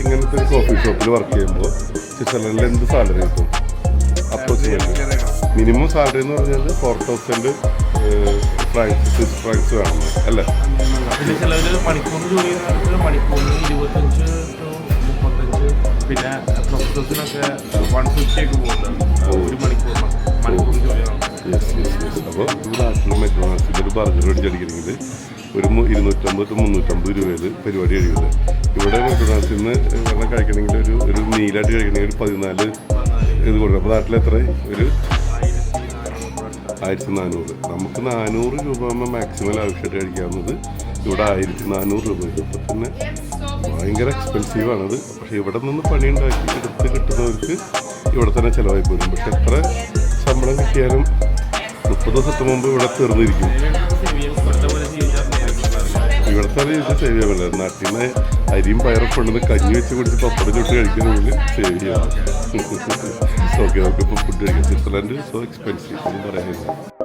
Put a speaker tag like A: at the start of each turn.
A: ഇങ്ങനത്തെ ഒരു കോഫി ഷോപ്പിൽ വർക്ക് ചെയ്യുമ്പോൾ സ്വിറ്റ്സർലൻഡിൽ എന്ത് സാലറി കിട്ടും? അപ്രോക്സിമേറ്റ്ലി മിനിമം സാലറി എന്ന് പറഞ്ഞാൽ four thousand francs Swiss francs വേണം അല്ലേ?
B: പിന്നെ ചിലവർ മണിക്കൂറിന് ജോലി ചെയ്യുന്നവർക്ക് മണിക്കൂറിന് ഇരുപത്തഞ്ച് to മുപ്പത്തഞ്ച് പിന്നെ പ്രൊഫസേഴ്സിനൊക്കെ വൺ ഫിഫ്റ്റി ഒക്കെ പോകുന്നുണ്ട്. ഒരു മണിക്കൂറിന്. മണിക്കൂറിന് ജോലി ചെയ്യണം.
A: യെസ് യെസ് യെസ് അപ്പോൾ നാട്ടിൽ മെക്ഡോണാൾഡ്സിന്റെ ഒരു ബർഗർ മേടിച്ചടിക്കണമെങ്കിൽ ഒരു ഇരുന്നൂറ്റമ്പത് മുന്നൂറ്റമ്പത് രൂപയിൽ പരിപാടി കഴിയുന്നത് ഇവിടെ മെക്ഡോണാൾഡ്സിൽ നിന്ന് വെള്ളം കഴിക്കണമെങ്കിൽ ഒരു ഒരു നീലായിട്ട് കഴിക്കണമെങ്കിൽ ഒരു പതിനാല് ഇത് കൊടുക്കും അപ്പോൾ നാട്ടിൽ എത്ര? ഒരു ആയിരത്തി നാനൂറ്. നമുക്ക് നാനൂറ് രൂപ ആകുമ്പോൾ മാക്സിമം ആവശ്യമായിട്ട് കഴിക്കാവുന്നത് ഇവിടെ ആയിരത്തി നാനൂറ് രൂപ അപ്പോൾ തന്നെ ഭയങ്കര എക്സ്പെൻസീവാണത് പക്ഷേ ഇവിടെ നിന്ന് പണിയുണ്ടാക്കി എടുത്ത് കിട്ടുന്നവർക്ക് ഇവിടെ തന്നെ ചിലവായി പോരും. പക്ഷെ എത്ര ശമ്പളം കിട്ടിയാലും മുപ്പത് ദിവസത്തിന് മുമ്പ് ഇവിടെ തീർന്നിരിക്കും.
B: ഇവിടുത്തെ
A: ഇത് സേവ് ചെയ്യാൻ പറ്റില്ല. നാട്ടിൽ നിന്ന് അരിയും പയറും കൊണ്ടുവന്ന് കഞ്ഞി വെച്ച് കുടിച്ച് പപ്പടം ചുട്ട് കഴിക്കുന്നെങ്കിൽ സേവ് ചെയ്യാം. ഓക്കെ ഇപ്പോൾ ഫുഡ് കഴിക്കാം സ്വിറ്റ്സർലാൻഡ് സോ എക്സ്പെൻസീവ് എന്ന് പറയാനില്ല.